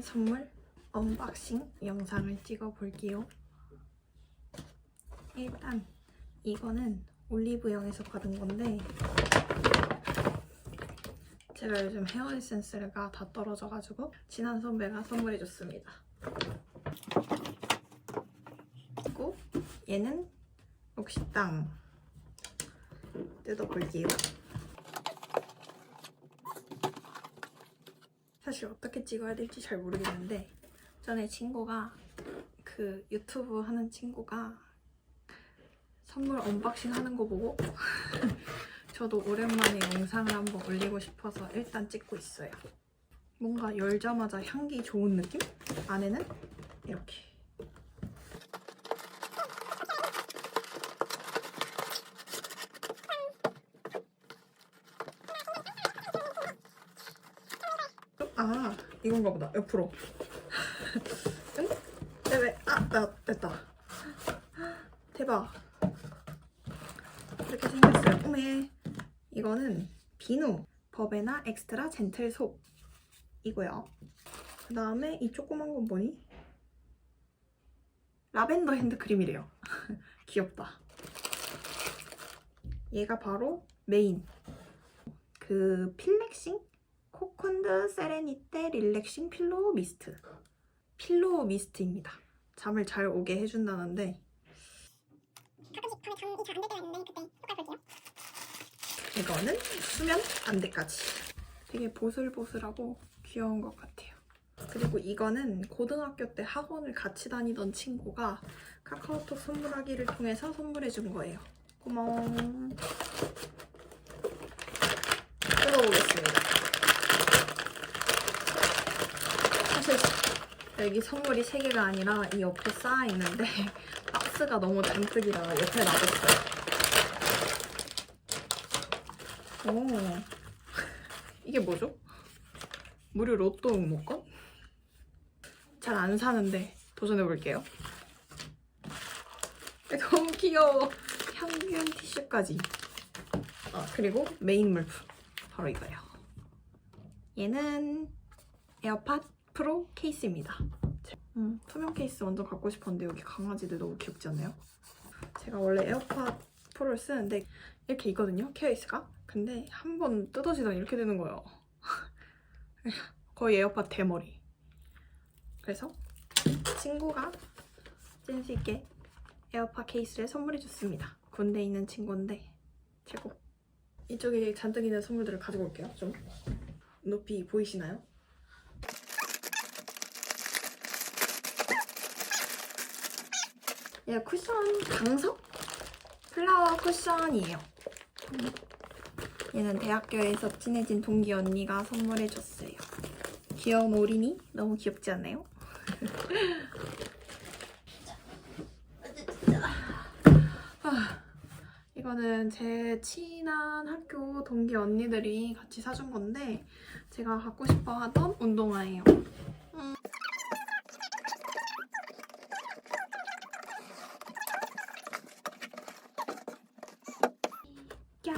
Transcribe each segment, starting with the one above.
선물 언박싱 영상을 찍어 볼게요. 일단 이거는 올리브영에서 받은 건데 제가 요즘 헤어 에센스가 다 떨어져가지고 친한 선배가 선물해줬습니다. 그리고 얘는 옥시땅 뜯어볼게요. 사실 어떻게 찍어야 될지 잘 모르겠는데 전에 친구가 그 유튜브 하는 친구가 선물 언박싱 하는 거 보고 저도 오랜만에 영상을 한번 올리고 싶어서 일단 찍고 있어요. 뭔가 열자마자 향기 좋은 느낌? 안에는 이렇게 아 이건가 보다. 옆으로. 응? 네, 왜? 아, 나 됐다. 대박. 이렇게 생겼어요. 오메 이거는 비누. 버베나 엑스트라 젠틀 솝 이고요. 그 다음에 이 조그만 건 뭐니? 라벤더 핸드크림이래요. 귀엽다. 얘가 바로 메인. 그 필렉싱 코콘드 세레니테 릴렉싱 필로우 미스트. 필로우 미스트입니다. 잠을 잘 오게 해준다는데. 가끔씩 밤에 잠이 잘안될 때가 있는데 그때 효과 볼게요. 이거는 수면 안대까지. 되게 보슬보슬하고 귀여운 것 같아요. 그리고 이거는 고등학교 때 학원을 같이 다니던 친구가 카카오톡 선물하기를 통해서 선물해 준 거예요. 고마워 뜯어보겠습니다 사실 여기 선물이 3개가 아니라 이 옆에 쌓아 있는데 박스가 너무 잔뜩이라 옆에 놔뒀어요 오, 이게 뭐죠? 무료 로또 응모권? 잘 안 사는데 도전해볼게요. 너무 귀여워. 향균 티슈까지. 아, 그리고 메인 물품. 바로 이거예요. 얘는 에어팟 프로 케이스입니다. 음, 투명 케이스 완전 갖고 싶었는데 여기 강아지들 너무 귀엽지 않나요? 제가 원래 에어팟 프로를 쓰는데 이렇게 있거든요, 케이스가. 근데 한 번 뜯어지더니 이렇게 되는 거예요. 거의 에어팟 대머리. 그래서 친구가 센스 있게 에어팟 케이스를 선물해줬습니다. 군대에 있는 친구인데 최고. 이쪽에 잔뜩 있는 선물들을 가지고 올게요. 좀 높이 보이시나요? 얘 쿠션 강석 플라워 쿠션이에요. 얘는 대학교에서 친해진 동기 언니가 선물해줬어요. 귀여운 오리니? 너무 귀엽지 않아요? 아, 이거는 제 친한 학교 동기 언니들이 같이 사준 건데 제가 갖고 싶어 하던 운동화예요. 음. 야,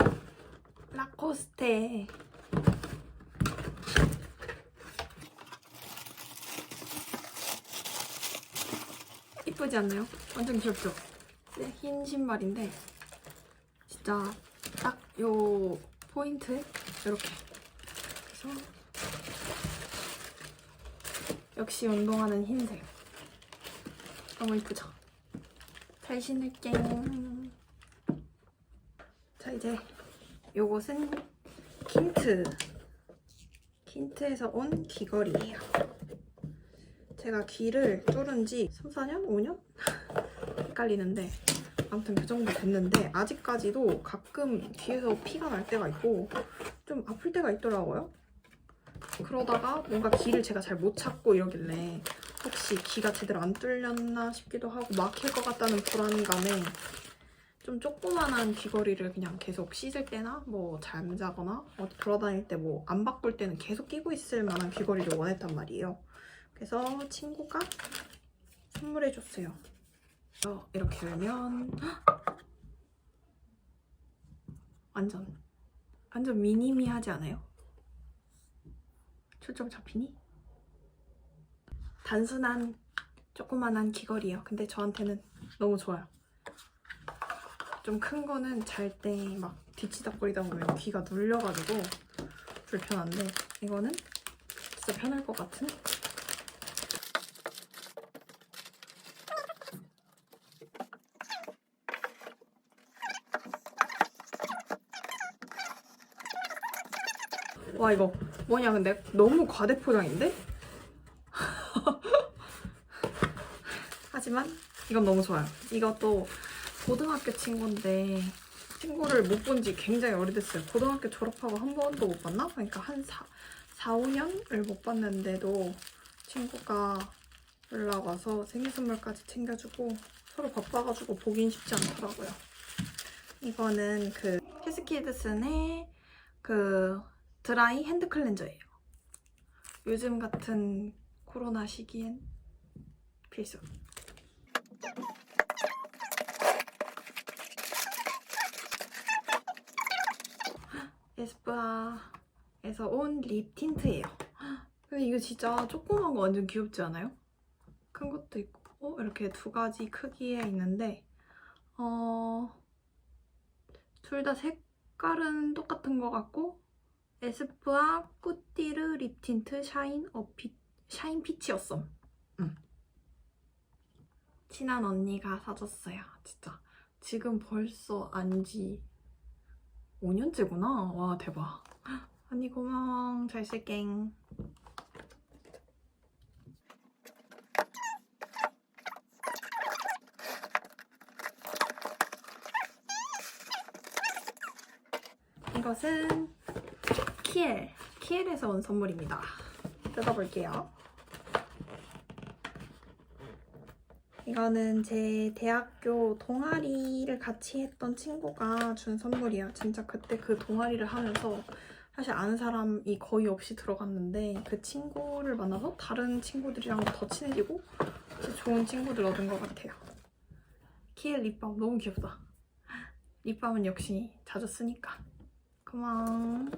라코스테. 이쁘지 않나요? 완전 귀엽죠? 네, 흰 신발인데 진짜 딱 요 포인트에 이렇게 그래서 역시 운동화는 흰색 너무 이쁘죠? 잘 신을게 자 이제 요것은 킨트 킨트에서 온 귀걸이에요 제가 귀를 뚫은 지 3, 4년? 5년? 헷갈리는데 아무튼 그 정도 됐는데 아직까지도 가끔 귀에서 피가 날 때가 있고 좀 아플 때가 있더라고요 그러다가 뭔가 귀를 제가 잘 못 찾고 이러길래 혹시 귀가 제대로 안 뚫렸나 싶기도 하고 막힐 것 같다는 불안감에 좀 조그만한 귀걸이를 그냥 계속 씻을 때나 뭐 잠자거나 어디 돌아다닐 때 뭐 안 바꿀 때는 계속 끼고 있을 만한 귀걸이를 원했단 말이에요. 그래서 친구가 선물해줬어요. 어, 이렇게 열면 헉! 완전 완전 미니미하지 않아요? 초점 잡히니? 단순한 조그만한 귀걸이에요. 근데 저한테는 너무 좋아요. 좀 큰 거는 잘 때 막 뒤치다거리다 보면 귀가 눌려가지고 불편한데 이거는 진짜 편할 것 같은? 와 이거 뭐냐 근데 너무 과대포장인데? 하지만 이건 너무 좋아요. 이것도 고등학교 친구인데 친구를 못 본 지 굉장히 오래됐어요. 고등학교 졸업하고 한 번도 못 봤나? 그러니까 한 4, 4 5년을 못 봤는데도 친구가 연락 와서 생일 선물까지 챙겨주고 서로 바빠가지고 보긴 쉽지 않더라고요. 이거는 그 키스키드슨의 그 드라이 핸드 클렌저예요. 요즘 같은 코로나 시기엔 필수. 에스쁘아에서 온 립 틴트예요. 근데 이거 진짜 조그만 거 완전 귀엽지 않아요? 큰 것도 있고 어, 이렇게 두 가지 크기에 있는데 어... 둘 다 색깔은 똑같은 것 같고 에스쁘아 꾸띠르 립 틴트 샤인 어피 샤인 피치였어. 응. 친한 언니가 사줬어요. 진짜 지금 벌써 안지 5년째구나. 와 대박. 언니 고마워. 잘 쓸갱. 이것은 키엘. 키엘에서 온 선물입니다. 뜯어볼게요. 이거는 제 대학교 동아리를 같이 했던 친구가 준 선물이에요. 진짜 그때 그 동아리를 하면서 사실 아는 사람이 거의 없이 들어갔는데 그 친구를 만나서 다른 친구들이랑 더 친해지고 진짜 좋은 친구들 얻은 것 같아요. 키엘 립밤 너무 귀엽다. 립밤은 역시 자주 쓰니까. 고마워.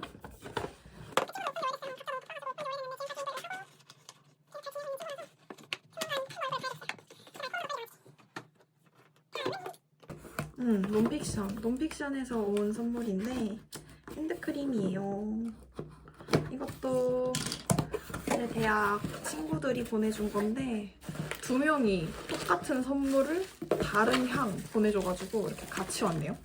음, 논픽션. 논픽션에서 온 선물인데 핸드크림이에요. 이것도 제 대학 친구들이 보내준 건데 두 명이 똑같은 선물을 다른 향 보내줘가지고 이렇게 같이 왔네요.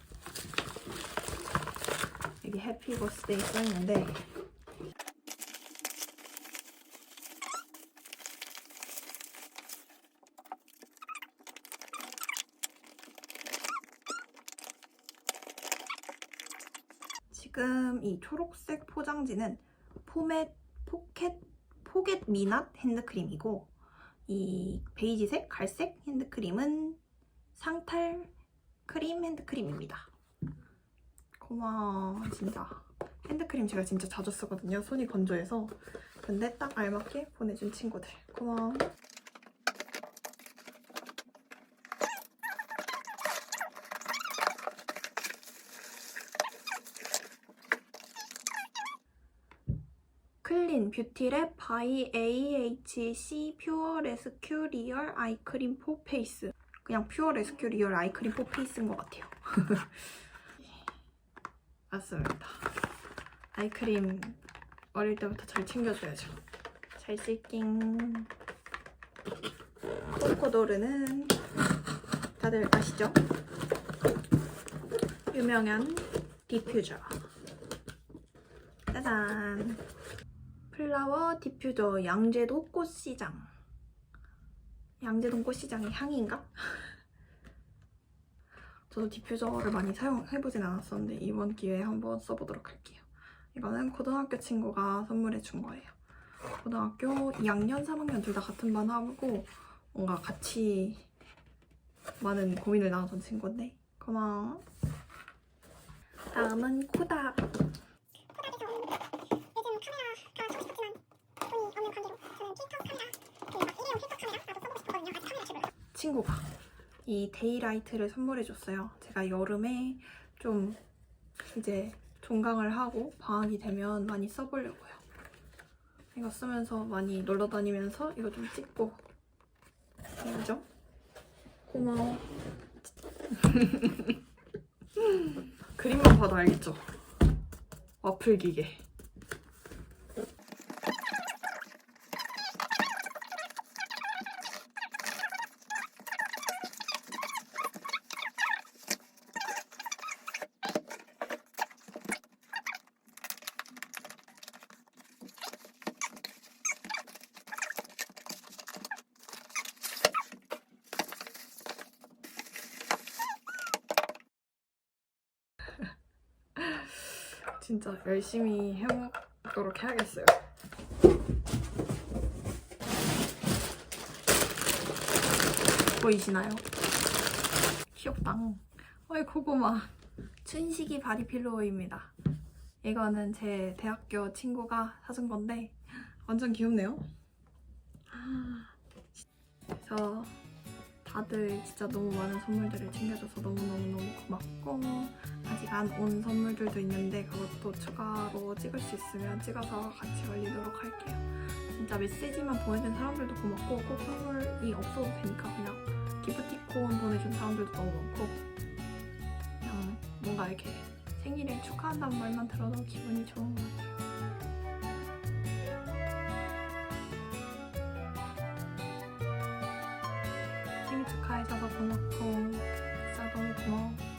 여기 해피 버스데이 써있는데 지금 이 초록색 포장지는 포맷 포켓 포겟 미낫 핸드크림이고 이 베이지색 갈색 핸드크림은 상탈 크림 핸드크림입니다. 고마워 진짜 핸드크림 제가 진짜 자주 쓰거든요. 손이 건조해서 근데 딱 알맞게 보내준 친구들 고마워. 클린 뷰티랩 바이 AHC 퓨어 레스큐 리얼 아이크림 포 페이스 그냥 퓨어 레스큐 리얼 아이크림 포 페이스인 것 같아요. 맞습니다. 아이크림 어릴 때부터 잘 챙겨줘야죠. 잘 쓸킹 코코도르는 다들 아시죠? 유명한 디퓨저. 짜잔 플라워 디퓨저 양재도 꽃시장. 양재동 꽃시장의 향인가? 저도 디퓨저를 많이 사용해보진 않았었는데 이번 기회에 한번 써보도록 할게요. 이거는 고등학교 친구가 선물해 준 거예요. 고등학교 2학년, 3학년 둘 다 같은 반 하고 뭔가 같이 많은 고민을 나눴던 친구인데 고마워. 다음은 코다. 코닥에서 온 요즘 카메라 친구가 이 데이라이트를 선물해줬어요. 제가 여름에 좀 이제 종강을 하고 방학이 되면 많이 써보려고요. 이거 쓰면서 많이 놀러 다니면서 이거 좀 찍고 해야죠. 고마워. 그림만 봐도 알겠죠? 와플 기계. 진짜 열심히 해먹도록 해야겠어요. 보이시나요? 귀엽당. 어이 고구마. 춘식이 바디필로우입니다. 이거는 제 대학교 친구가 사준 건데 완전 귀엽네요. 그래서 다들 진짜 너무 많은 선물들을 챙겨줘서 너무너무너무 고맙고 아직 안 온 선물들도 있는데 그것도 추가로 찍을 수 있으면 찍어서 같이 올리도록 할게요. 진짜 메시지만 보내준 사람들도 고맙고 꼭 선물이 없어도 되니까 그냥 기프티콘 보내준 사람들도 너무 많고 그냥 뭔가 이렇게 생일을 축하한다는 말만 들어도 기분이 좋은 것 같아요. 뭐.